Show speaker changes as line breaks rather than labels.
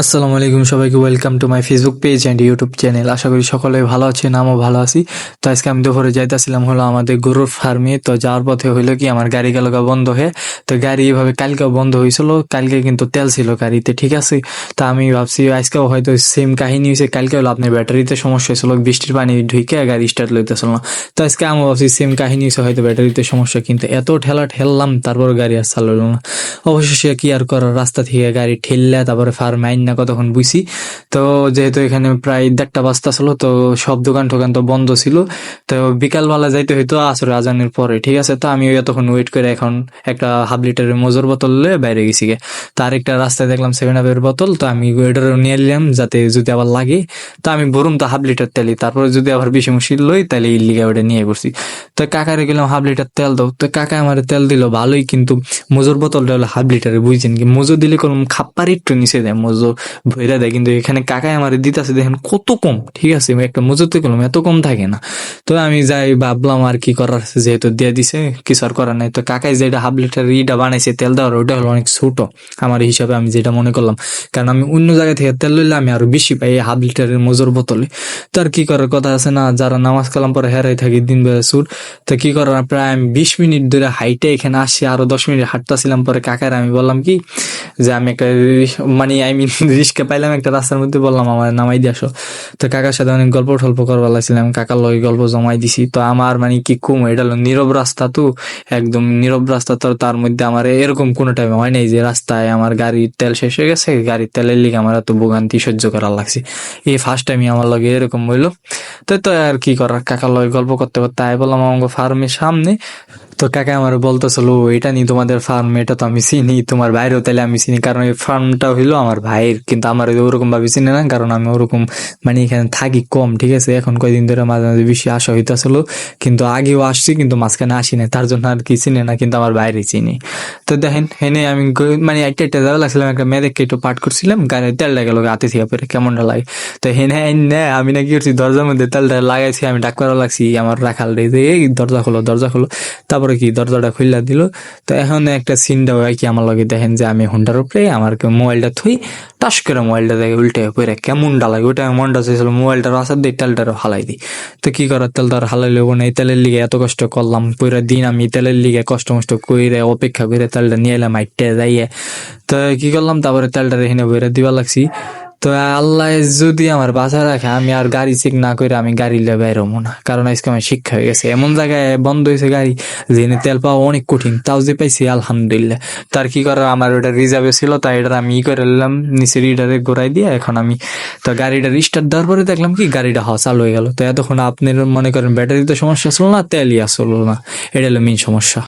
আসসালামু আলাইকুম সবাইকে welcome to my Facebook page and YouTube channel আশা করি সকলে ভালো আছেন আমিও ভালো আছি। তো আজকে আমি দুপুরে যাইতেছিলাম হলো আমাদের গরুর ফার্মে তো যাওয়ার পথে হইল কি, আমার গাড়ি গেল বন্ধ হয়ে। তো গাড়ি এভাবে কালকেও বন্ধ হয়েছিল কালকে কিন্তু তেল ছিল গাড়িতে, ঠিক আছে? তো আমি ভাবছি আজকেও হয়তো সেম কাহিনী হয়েছে কালকে হলো আপনার ব্যাটারিতে সমস্যা হয়েছিল বৃষ্টির পানি ঢুকে গাড়ি স্টার্ট লইতেছিল না তো আজকে আমি ভাবছি সেম কাহিনী হয়েছে হয়তো ব্যাটারিতে সমস্যা, কিন্তু এত ঠেলা ঠেললাম তারপর গাড়ি আর চালালো না। অবশেষে কি আর করার, রাস্তা থেকে গাড়ি ঠেললে, তারপরে ফার্ম আইন না কতক্ষণ বুঝছি। তো যেহেতু এখানে প্রায় দেড়টা বাজতা ছিল তো সব দোকান টোকান তো বন্ধ ছিল। তো বিকালবেলা যাইতে হইতো আসরে আজানের পরে, ঠিক আছে? তো আমি এতক্ষণ ওয়েট করে এখন একটা হাফ লিটারের মজুর বোতল লয়ে বাইরে গেছি গে। তার একটা রাস্তায় দেখলাম সেভেন আপের বোতল, তো আমি ওইটারও নিয়ে নিলাম, যাতে যদি আবার লাগে। তো আমি বরুম তো হাফ লিটার তেলি তারপরে যদি আবার বেশি মুশকিল লই তাহলে এই লিগে ওটা নিয়ে করছি তো কাকারে গেলাম হাফ লিটার তেল দাও। তো কাকা আমার তেল দিল, ভালোই, কিন্তু মজুর বোতলটা হলো হাফ লিটারে বুঝছেন কি? মজুর দিলে কোনো খাপ্পার একটু নিচে দেয়, মজুর। ভইরা দেয় কিন্তু এখানে কাকাই আমার দিতেছে দেখেন কত কম ঠিক আছে? একটা মজুরতে কলম এত কম থাকে না। তো আমি যাই ভাবলাম আর কি করার আছে, যেহেতু দিয়ে দিছে কিছু আর করার নাই। তো কাকাই যেটা হাফ লিটার ইটা বানাইছে তেল দেওয়ার ওটা হলো অনেক ছোট। আমার হিসাবে আমি যেটা মনে করলাম কারণ আমি অন্য জায়গা থেকে তেল লইলে আমি আরও বেশি পাই এই হাফ লিটারের মজুর বোতলে। তো আর কি করার কথা আছে না যারা নামাজ কালাম পরে হেরাই থাকি দিন বেলা সুর তো কি করার প্রায় আমি বিশ মিনিট ধরে হাইটে এখানে আসছি আরও দশ মিনিট হাঁটতেছিলাম পরে কাকার আমি বললাম কি যে আমি একটা মানে আই মিন রিস্কা পাইলাম একটা রাস্তার মধ্যে বললাম, আমার নামাই দিয়ে আসো। তো কাকার সাথে অনেক গল্প টল্প করবার লাগছিলাম। কাকার লগে গল্প জমাই দিছি। তো আমার মানে কি কম, এটা হলো নীরব রাস্তা তো, একদম নীরব রাস্তা তো, তার মধ্যে আমার এরকম কোনো টাইম হয় নাই যে রাস্তায় আমার গাড়ির তেল শেষ হয়ে গেছে, গাড়ির তেলের লিগে আমার এত ভোগান্তি সহ্য করার লাগছে। এই ফার্স্ট টাইমই আমার লগে এরকম হইল। তো তো আর কি করার? কাকার লগে গল্প করতে করতে আই বললাম আমার ফার্মের সামনে তো কাকা আমার বলতেছিল এটা নি তোমাদের ফার্ম এটা তো আমি চিনি, তোমার ভাইরও তাহলে আমি চিনি। কারণ এই ফার্মটা হইল আমার ভাইয়ের, কিন্তু আমার ওরকম ভাবে চিনি না, কারণ আমি ওরকম মানে এখানে থাকি কম, ঠিক আছে? এখন কয়দিন ধরে মাঝে মাঝে বেশি আসা হইতেছিল, কিন্তু আগেও আসছি, কিন্তু মাঝখানে আসি না তার জন্য আর কি চিনি না, কিন্তু আমার বাইরে চিনি। তো দেখেন হেনে আমি মানে একটা একটা যাওয়া লাগছিলাম, একটা মেয়েদেরকে একটু পাঠ করছিলাম গাড়ি তেলটা গেল হাতে থেকে পরে, কেমনটা লাগে? তো হেনে নে আমি না কি করছি, দরজার মধ্যে তেলটা লাগাইছি, আমি ডাক করা লাগছি, আমার রাখাল রে, এই দরজা খোলো দরজা খোলো। তারপরে কি দরজাটা খুললা দিল। তো এখন একটা সিনটা হয় কি, আমার লগে দেখেন যে আমি হুন্ডার উপরে, আমার মোবাইলটা থুই, টাস করে মোবাইলটা দেখে উল্টে পরে কেমনটা লাগে। ওটা মনটা চাইছিল, মোবাইলটা রাসার দিই তেলটারও হালাই দিই। তো কি করার তেলটা আর হালাই লেবো না, এই তেলের লিগে এত কষ্ট করলাম পুরো দিন আমি তেলের লিগে কষ্ট মষ্ট কইরে, অপেক্ষা করে তেলটা নিয়ে এলাম আইটে যাইয়ে। তো কি করলাম, তারপরে তেলটা রেখে বইরা দিবা লাগছি। তো আল্লাহ যদি আমার বাঁচা রাখে, আমি আর গাড়ি চেক না করে আমি গাড়ি লে বেরোবো না। কারণ আজকে আমার শিক্ষা হয়ে গেছে। এমন জায়গায় বন্ধ হয়েছে গাড়ি, যেখানে তেল পাওয়া অনেক কঠিন, তাও যে পাইছি, আলহামদুলিল্লাহ। তার কি করার? আমার ওটা রিজার্ভে ছিল, তাই এটা আমি ই করে নিলাম, নিচে রিডারে ঘোরাই দিয়ে এখন আমি তো গাড়িটা রিস্টার্ট দেওয়ার পরে দেখলাম কি, গাড়িটা হওয়া চালু হয়ে গেল। তো এতক্ষণ আপনার মনে করেন ব্যাটারিতে সমস্যা ছিল না, তেলই আসলো না। এটা হলো মেন সমস্যা।